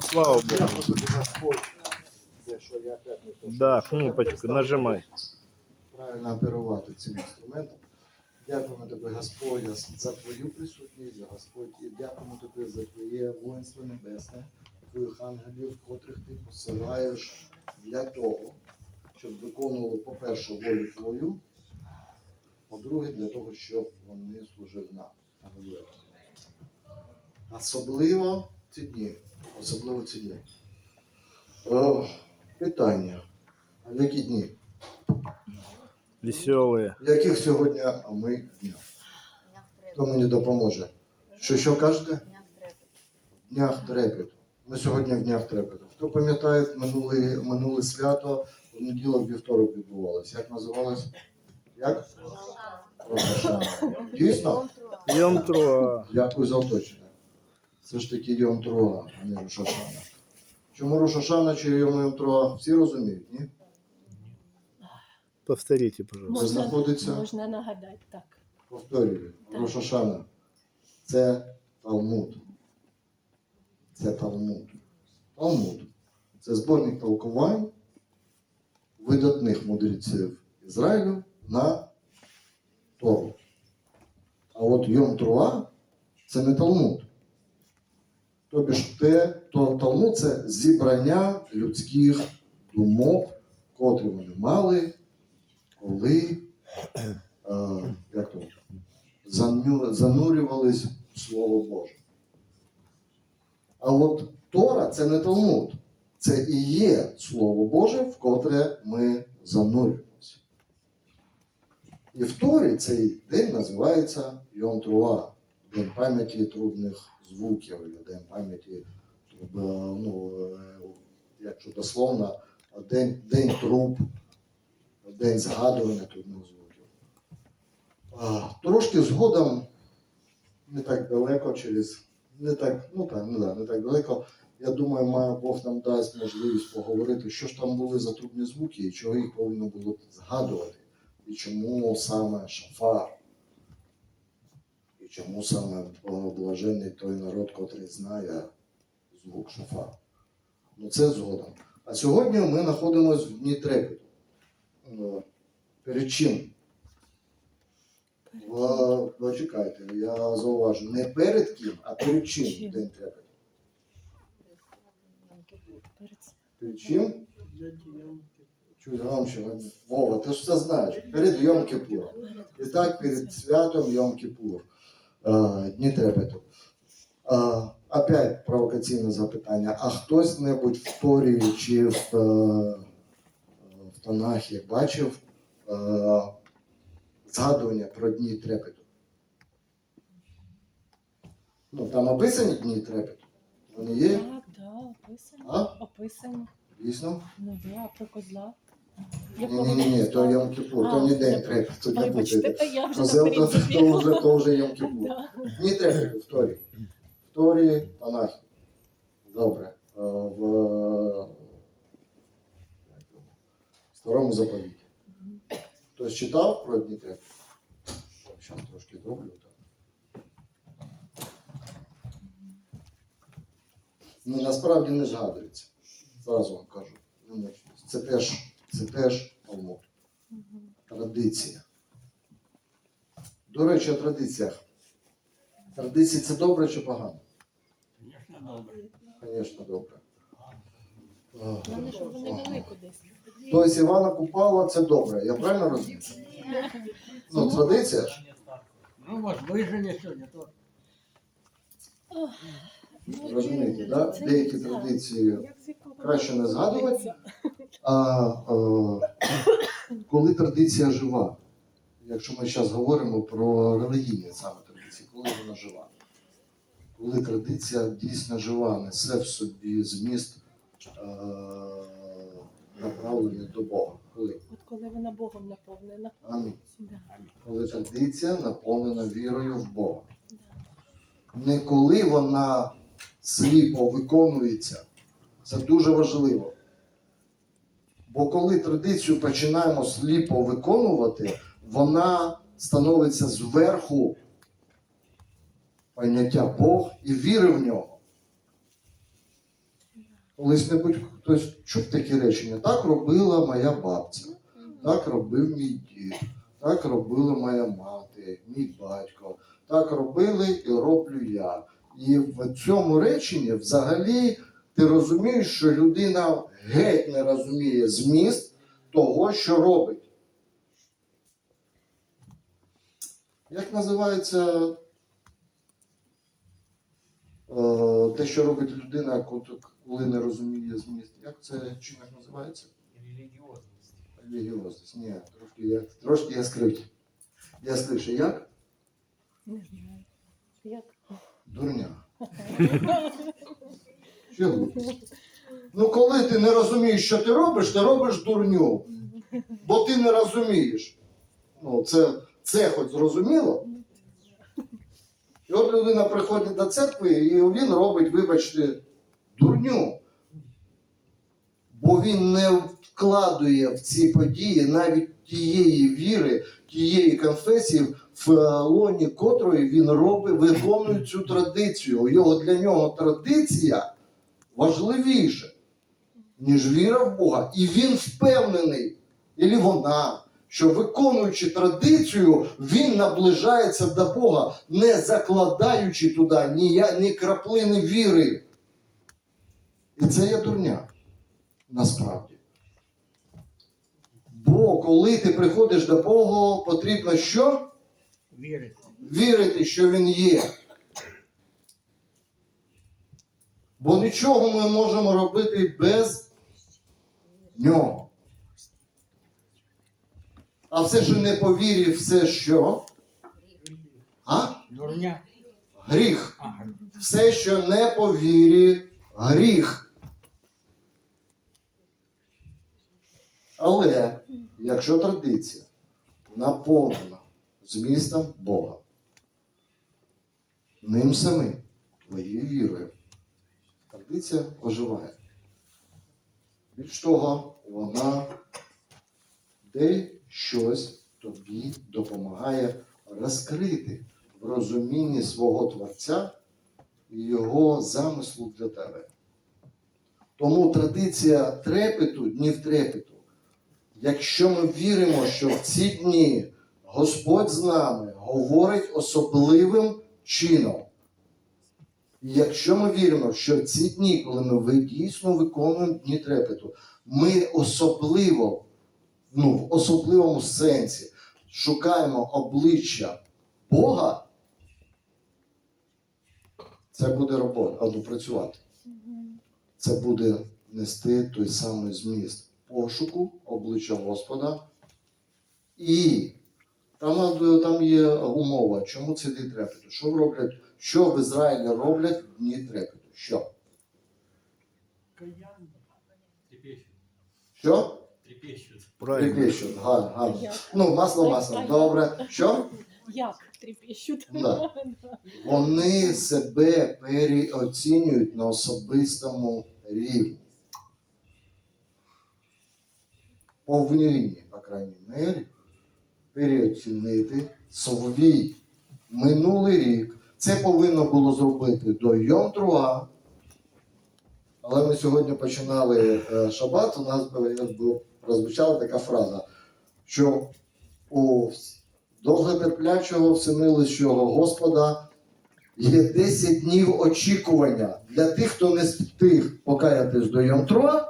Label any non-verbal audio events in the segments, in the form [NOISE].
Слава Богу. Да, кнопочку нажимай. Правильно оперувати цим інструментом. Дякуємо тобі, Господь, за твою присутність, Господь, і дякуємо тобі за твоє воїнство небесне, твоїх ангелів, котрих ти посилаєш для того, щоб виконували, по-перше, волю твою, по-друге, для того, щоб вони служили нам. Особливо ці дні. Особливо ці дні. О, питання. А в які дні? Веселые. Яких сьогодні ми днях? Хто мені допоможе? Що що кажете? Днях трепету. Ми сьогодні в днях трепету. Хто пам'ятає минуле, минуле свято в неділок вівторок відбувалося? Як називалось? Як? Дійсно? Дякую за уточнення. Це ж таки Йом Труа, а не Рошашана. Чому Рошашана чи Йом Труа? Всі розуміють, ні? Повторите, Це пожалуйста. Можна, знаходиться, можна нагадати так. повторюю, Так. Рошашана. Це Талмуд. Це Талмуд. Талмуд. Це зборник толкувань видатних мудреців Ізраїлю на Тору. А от Йом Труа це не Талмуд. Тобі ж те, то Талмуд це зібрання людських думок, котрі вони мали, коли е, занурювались в Слово Боже. А от Тора це не Талмуд. Це і є Слово Боже, в котре ми занурюємося. І в Торі цей день називається Йом Труа, День пам'яті трудних звуків, День пам'яті, е, ну, е, якщо дословно, День, день труб, День згадування трудних звуків. Трошки згодом, не так далеко, через не так, ну так, ну, да, не так далеко. Я думаю, має Бог нам дасть можливість поговорити, що ж там були за трубні звуки і чого їх повинно було згадувати, і чому саме шафар, і чому саме блажений той народ, котрий знає звук шафар. Ну це згодом. А сьогодні ми знаходимося в дні трепету. Е, Перед чим? Почекайте, я зауважу, не перед ким, а перед чим день трепету. Перед чим? Чуть громче. Вова, ти ж все знаєш. Перед Йом Кипуром. І так перед святом Йом Е, Дні трепету. Е, Опять провокаційне запитання. А хтось небудь в Торі чи в, е, в Танахі бачив згадування про дні трепету? Ну, там описані дні трепету. Вони є? Так, да, описано. А? Описано. Дійсно? Ну да, про козла. Ні, ні, ні, ні, то Йом Кипур, то не день я- трепету, не вже То це то, то, вже, то вже Йом Кипур. [LAUGHS] Да. Дні трепету в Торі. В Торі Танахі. Добре. Е, В, Старому заповіті. Хтось читав про дні трепету? Зараз трошки зроблю. Ну, насправді не згадується. Зразу вам кажу. Це теж, це теж Талмуд. Традиція. До речі, о традиціях. Традиції це добре чи погано? Звісно, добре. Вони вели кудись. Тобто Івана Купала це добре, я правильно розумію? Ну, традиція ж. Ну, може, виження сьогодні, то Розумієте, да? деякі традиції краще не згадувати. робиться? [LAUGHS] А, е, коли традиція жива, якщо ми зараз говоримо про релігійні саме традиції, коли вона жива, коли традиція дійсно жива, несе в собі зміст е, направлений до Бога. Коли? От коли вона Богом наповнена. Амінь. Да. Коли традиція наповнена вірою в Бога. Да. Не коли вона сліпо виконується. Це дуже важливо. Бо коли традицію починаємо сліпо виконувати, вона становиться зверху поняття Бог і віри в нього. Колись-небудь хтось чув такі речення. Так робила моя бабця, так робив мій дід, так робила моя мати, мій батько, так робили і роблю я. І в цьому реченні взагалі ти розумієш, що людина геть не розуміє зміст того, що робить. Як називається е, те, що робить людина, коли не розуміє зміст? Як це чинок називається? Релігіозність. Релігіозність. Ні, трошки я, трошки я скрив. Я слышу, як? Не знаю. Як? Дурня. Ну, коли ти не розумієш, що ти робиш, ти робиш дурню. Бо ти не розумієш. Ну, це, це хоч зрозуміло. І от людина приходить до церкви, і він робить, вибачте, дурню. Бо він не вкладує в ці події навіть тієї віри, тієї конфесії, в лоні котрої він робить, виконує цю традицію. Його для нього традиція важливіша, ніж віра в Бога. І він впевнений, і вона, що виконуючи традицію, він наближається до Бога, не закладаючи туди ні, ні краплини віри. І це є дурня насправді. Бо коли ти приходиш до Бога, потрібно що? Вірити. Вірити, що Він є. Бо нічого ми можемо робити без нього. А все, що не по вірі, все що? А? Дурня. Гріх. Все, що не по вірі, гріх. Але якщо традиція наповнена змістом Бога, ним самим, твоєю вірою, традиція оживає. Більш того, вона де щось тобі допомагає розкрити в розумінні свого Творця і його замислу для тебе. Тому традиція трепету, днів трепету. Якщо ми віримо, що в ці дні Господь з нами говорить особливим чином. І якщо ми віримо, що в ці дні, коли ми дійсно виконуємо дні трепету, ми особливо, ну, в особливому сенсі шукаємо обличчя Бога, це буде робота, або працювати. Це буде нести той самий зміст пошуку обличчя Господа. І там, там є умова, чому це дні трепету? Що роблять, що в Ізраїлі роблять в дні трепету? Що? Трепещуть. Що? Трепещуть. Правильно. Трепещуть. Гарно, гарно. Ну, масло масло. Добре. Що? Як тріпіщуть? Да. Вони себе переоцінюють на особистому рівні. Повинні, по крайній мірі, переоцінити свій минулий рік. Це повинно було зробити до Йом Труа. Але ми сьогодні починали е, шабат, у нас прозвучала така фраза, що у довготерплячого всемилищого Господа є 10 днів очікування. Для тих, хто не встиг покаятись до Йом-Труа,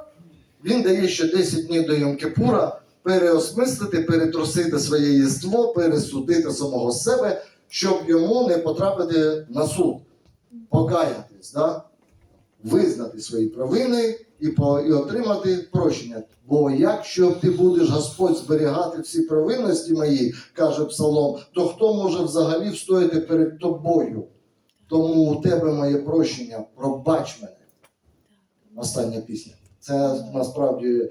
він дає ще 10 днів до Йом-Кипура переосмислити, перетрусити своє єство, пересудити самого себе, щоб йому не потрапити на суд. Покаятись, да? визнати свої провини і, по, і отримати прощення. Бо якщо ти будеш Господь зберігати всі провинності мої, каже Псалом, то хто може взагалі встояти перед тобою? Тому у тебе моє прощення, пробач мене. Остання пісня. Це насправді е,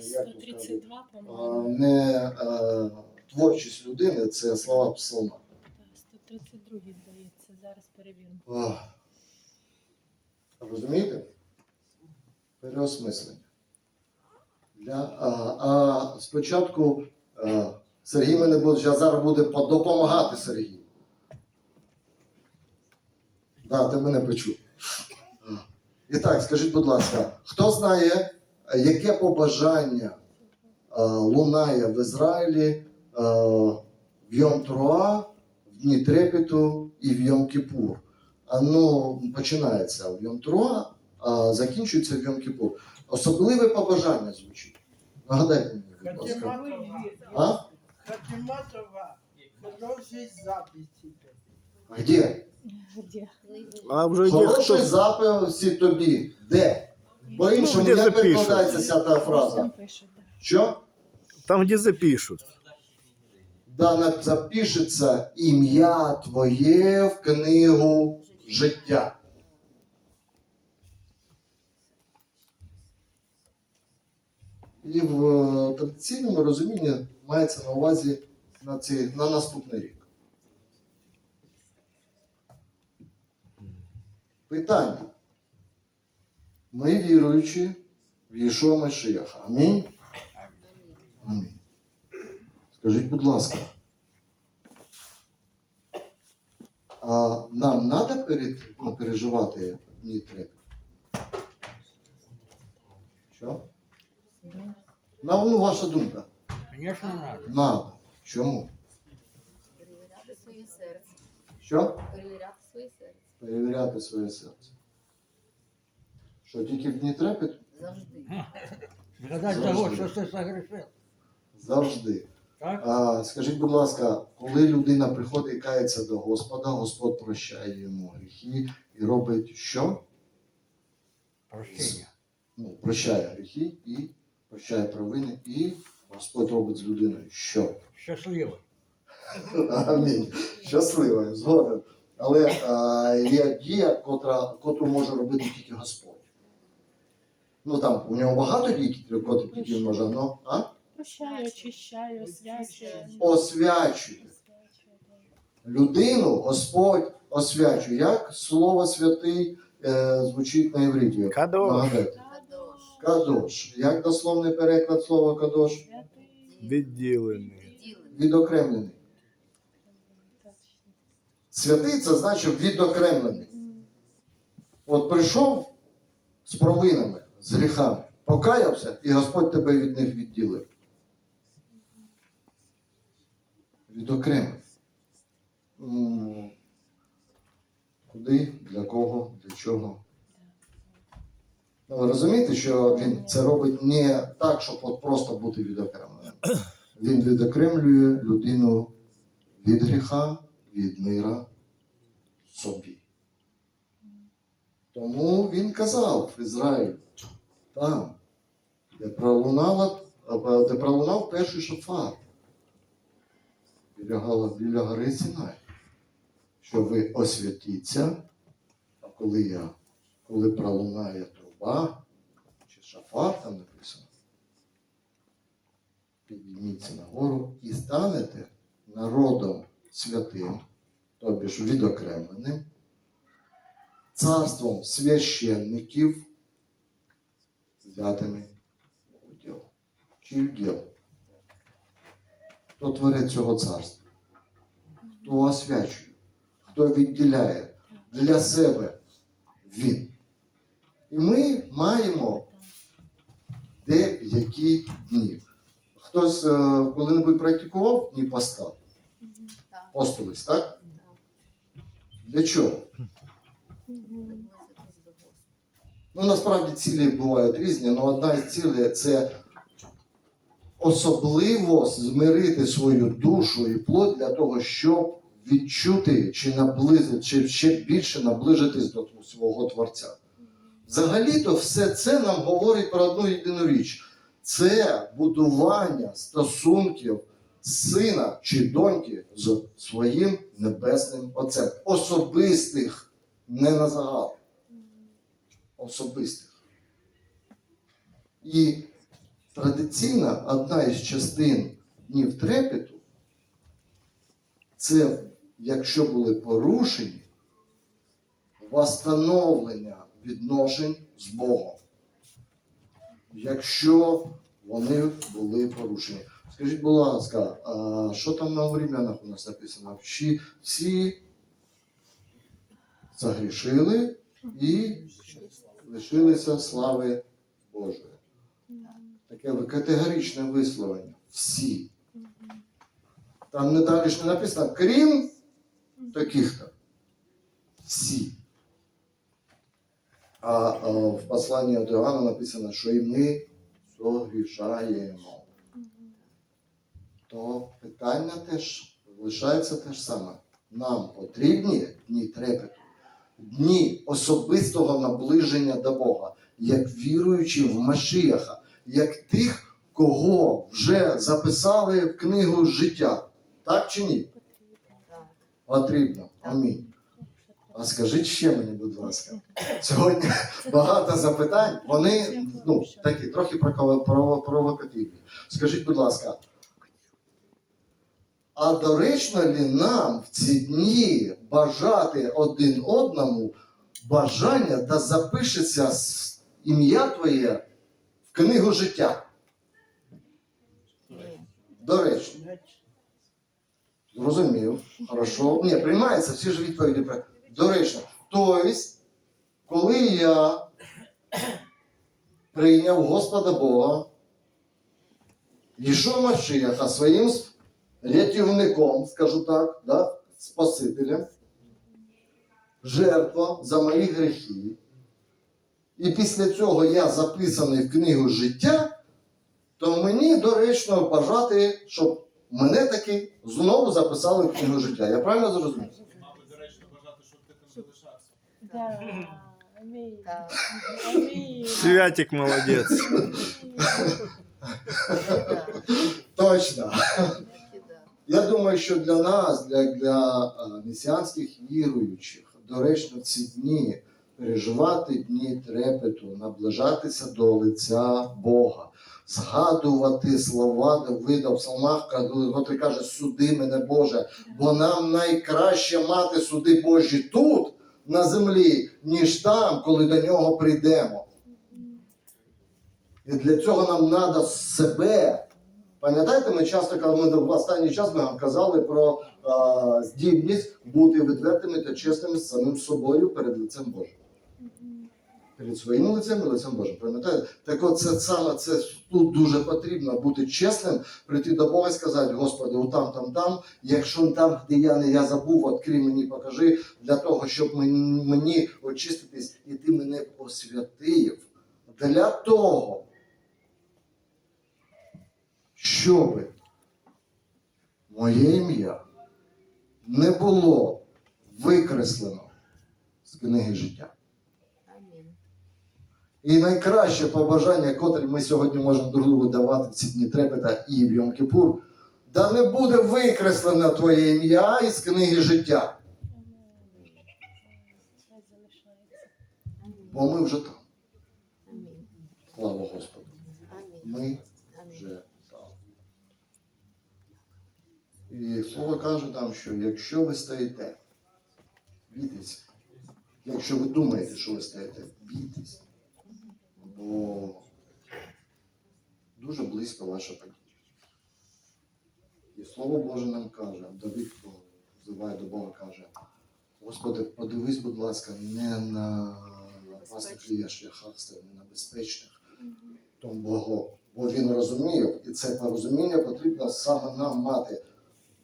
як 132, е, не е, творчість людини, це слова псалма. Так, 132, здається, зараз перевіримо. Розумієте? Переосмислення. Для, а, а спочатку а, Сергій мене буде, зараз буде допомагати Сергію. Так, ти мене почув. І так, скажіть, будь ласка, хто знає, яке побажання е, лунає в Ізраїлі е, в Йом Труа, в Дні Трепету і в Йом Кіпур? Ну, починається в Йом Труа, а закінчується в Йом Кіпур. Особливе побажання звучить. Нагадайте мені, будь ласка. А? Хатиматова. Хороший запись. Где? А вже є Хороший хто. записі тобі. Де? По-іншому, де як запишуть? перекладається ця та фраза? Що? Там, де запишуть. Да, запишеться ім'я твоє в книгу життя. І в е, традиційному розумінні мається на увазі на, ці, на наступний рік. Питання. Ми віруючі в Єшуа Машіяха. Амінь. Амінь. Скажіть, будь ласка, а нам треба перед, ну, переживати дні трепет? Що? На, ну, ваша думка. Звісно, надо. Надо. Чому? Перевіряти своє серце. Що? Перевіряти. Перевіряти своє серце. Що, тільки в дні трепет? Завжди. Згадати того, що ти согрешив. Завжди. Так? А, скажіть, будь ласка, коли людина приходить і кається до Господа, Господь прощає йому гріхи і робить що? Прощення. ну, прощає гріхи і прощає провини, і Господь робить з людиною що? Щасливо. Амінь. Щасливо, згоден. Але є дія, котра, котру може робити тільки Господь. Ну там у нього багато дій, котрі тільки він може, но, а? Прощаю, очищаю, освячую. освячує. Людину Господь освячує. Як слово святий е, звучить на івриті? Кадош. Кадош. Кадош. Як дословний переклад слова кадош? Відділений. Відокремлений. Святий це значить відокремлений. От прийшов з провинами, з гріхами, покаявся, і Господь тебе від них відділив. Відокремив. Куди, для кого, для чого. Ну, ви розумієте, що він це робить не так, щоб от просто бути відокремленим. Він відокремлює людину від гріха, від мира собі. Тому він казав Ізраїль, там, де пролунала, де пролунав перший шофар біля, біля гори Синай, що ви освятіться, а коли я, коли пролунає труба, чи шафар там написано, підніміться нагору і станете народом святим, тобі ж відокремленим, царством священників, взятими у. Чи в? Хто творець цього царства? Хто освячує? Хто відділяє для себе він? І ми маємо деякі дні. Хтось е, коли-небудь практикував дні поста? Так. Постились, так? Для чого? Ну, насправді цілі бувають різні, але одна із цілей це особливо змирити свою душу і плоть для того, щоб відчути чи наблизити, чи ще більше наближитись до свого Творця. Взагалі-то все це нам говорить про одну єдину річ: це будування стосунків сина чи доньки з своїм небесним отцем. Особистих, не на загал. Особистих. І традиційна одна із частин днів трепету це, якщо були порушені, восстановлення відношень з Богом. Якщо вони були порушені. Скажіть, будь ласка, а що там на временах у нас написано? Всі, всі загрішили і лишилися слави Божої. Таке категоричне висловлення. Всі. Там не далі ж не написано, крім таких-то. Всі. А, а в посланні до Іоанна написано, що і ми согрішаємо. То питання теж лишається те ж саме. Нам потрібні дні трепету, дні особистого наближення до Бога, як віруючи в Машіяха, як тих, кого вже записали в книгу життя. Так чи ні? Потрібно. Амінь. А скажіть ще мені, будь ласка, сьогодні багато запитань, вони ну, такі трохи прово- прово- провокативні. Скажіть, будь ласка, а доречно ли нам в ці дні бажати один одному бажання да запишеться ім'я Твоє в книгу життя? Доречно. Зрозумів. Хорошо. Ні, приймається всі ж відповіді. Доречно. Тобто, коли я прийняв Господа Бога, йшов Машиаха своїм рятівником, скажу так, да, Спасителем, жертва за мої гріхи. І після цього я записаний в книгу життя, то мені доречно бажати, щоб мене таки знову записали в книгу життя. Я правильно зрозумів? Мабуть, доречно бажати, щоб ти там залишався. Святик молодець. Точно. Я думаю, що для нас, для, для месіанських віруючих, доречно ці дні переживати дні трепету, наближатися до лиця Бога, згадувати слова Давида в псалмах, котрий каже, суди мене Боже, бо нам найкраще мати суди Божі тут, на землі, ніж там, коли до нього прийдемо. І для цього нам треба себе. Пам'ятаєте, ми часто, коли ми в останній час ми казали про е, здібність бути відвертими та чесними з самим собою перед лицем Божим. Перед своїм лицем і лицем Божим. Пам'ятаєте? Так от це саме це тут дуже потрібно бути чесним, прийти до Бога і сказати, Господи, отам, там, там, якщо там, де я не я забув, відкрий мені, покажи, для того, щоб мені очиститись, і ти мене освятив. Для того, щоб моє ім'я не було викреслено з книги життя. І найкраще побажання, котре ми сьогодні можемо друг другу давати в ці дні трепета і в Йом Кіпур, да не буде викреслено твоє ім'я із книги життя, бо ми вже там. Слава Господу. Ми Амінь. вже там. І слово каже там, що якщо ви стоїте, бійтесь. Якщо ви думаєте, що ви стоїте, бійтесь. Бо дуже близько ваша подія. І Слово Боже нам каже, Давид хто взиває до Бога, каже, Господи, подивись, будь ласка, не на опасних є шляхах, не на безпечних, тому Богу. Бо він розумів, і це порозуміння потрібно саме нам мати.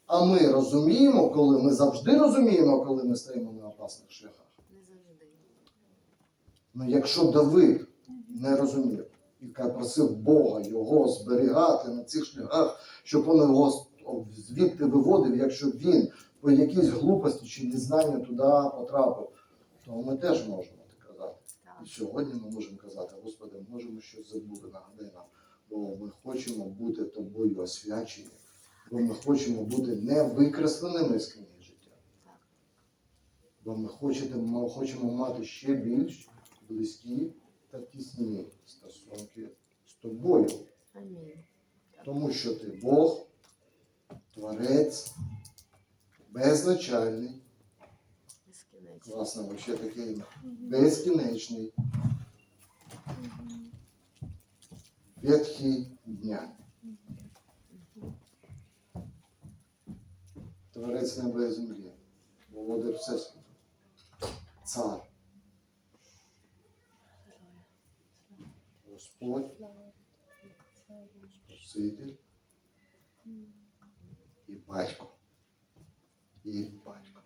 А ми розуміємо, коли ми завжди розуміємо, коли ми стоїмо на опасних шляхах. Не завжди. Ну, якщо Давид не розумів і просив Бога його зберігати на цих шляхах, щоб він його звідти виводив, якщо він по якійсь глупості чи незнанню туди потрапив, то ми теж можемо так казати. І сьогодні ми можемо казати, Господи, можемо щось забути, нагадай нам, бо ми хочемо бути тобою освячені, бо ми хочемо бути не викресленими з книги життя. Бо ми хочемо, ми хочемо мати ще більш близькі та тісні стосунки з тобою. Амінь. Тому що ти Бог, Творець, безначальний, класно, вообще таке ім'я, безкінечний, ветхий дня. Творець неба і землі, володар Всесвіту, Цар. Господь, Спаситель і батько. І батько.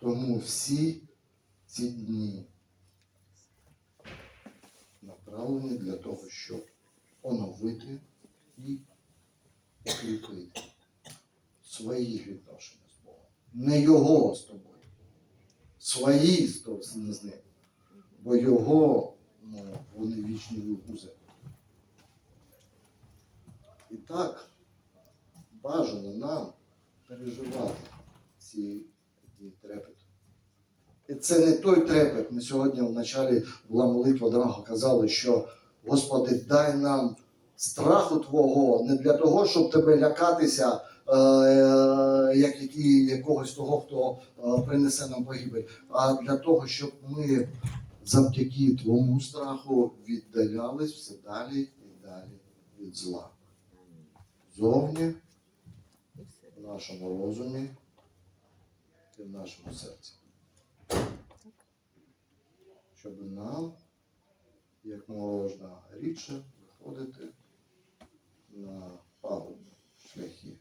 Тому всі ці дні направлені для того, щоб оновити і укріпити свої відношення з Богом. Не його з тобою. Свої з ним. Бо його, ну, вони вічні узи. І так, бажано нам переживати ці дні трепету. І це не той трепет. Ми сьогодні в началі була молитва дорога, казали, що Господи, дай нам страху Твого не для того, щоб тебе лякатися, як які, якогось того, хто е, принесе нам погибель, а для того, щоб ми завдяки Твому страху віддалялись все далі і далі від зла. Зовні, в нашому розумі і в нашому серці. Щоб нам як можна рідше виходити на пагубні шляхи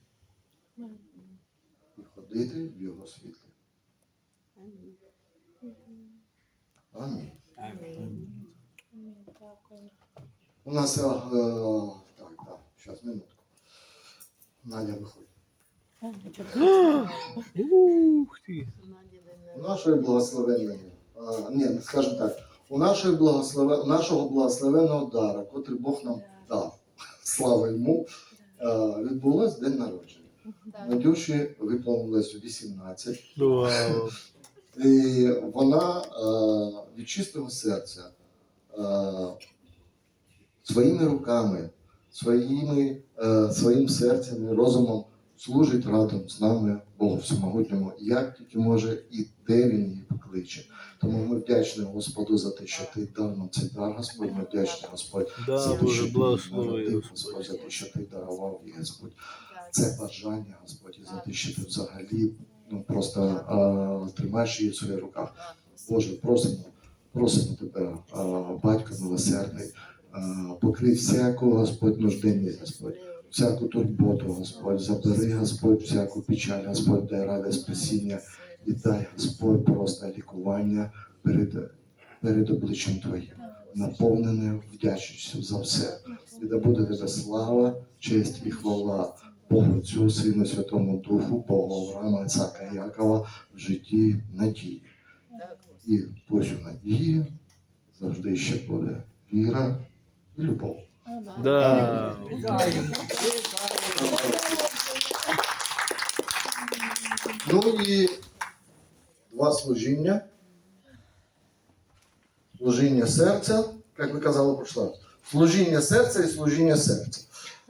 і ходити в його світлі. Амінь. Амінь. У нас е, так, так, зараз минутку. Надя виходить. Ух ти. У нашої благословенної, а, ні, скажімо так, у нашої благословен, у нашого благословенного дара, котрий Бог нам дав, слава йому, е, відбулось день народження. Надюші виповнилось 18. Вау. І вона е, від чистого серця е, своїми руками, своїми, е, своїм серцем і розумом служить разом з нами Богу Всемогутньому, як тільки може і де він її покличе. Тому ми вдячні Господу за те, що ти дав нам цей дар, Господь. Ми вдячні Господь за те, що ти Господь, за те, що ти дарував її, Господь. Це бажання, Господь, за те, що ти взагалі ну, просто а, тримаєш її в своїх руках. Боже, просимо, просимо тебе, а, батько милосердний, покрий всяку, Господь, нужденність, Господь, всяку турботу, Господь, забери, Господь, всяку печаль, Господь, дай ради спасіння і дай, Господь, просто лікування перед, перед обличчям Твоїм, наповнене вдячністю за все. І да буде тебе слава, честь і хвала Богу Отцю, Сину, Святому Духу, Богу Авраама, Ісака Якова в житті надії. І пусть надії завжди ще буде віра і любов. Да. Ну і два служіння. Служіння серця, як ви казали прошлий раз. Служіння серця і служіння серця.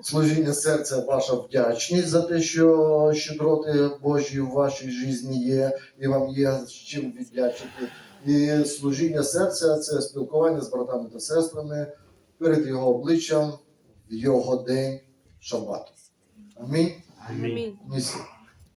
Служіння серця ваша вдячність за те, що щедроти Божі в вашій житті є, і вам є з чим віддячити. І служіння серця це спілкування з братами та сестрами перед його обличчям в його день шабату. Амінь. Амінь. Місі.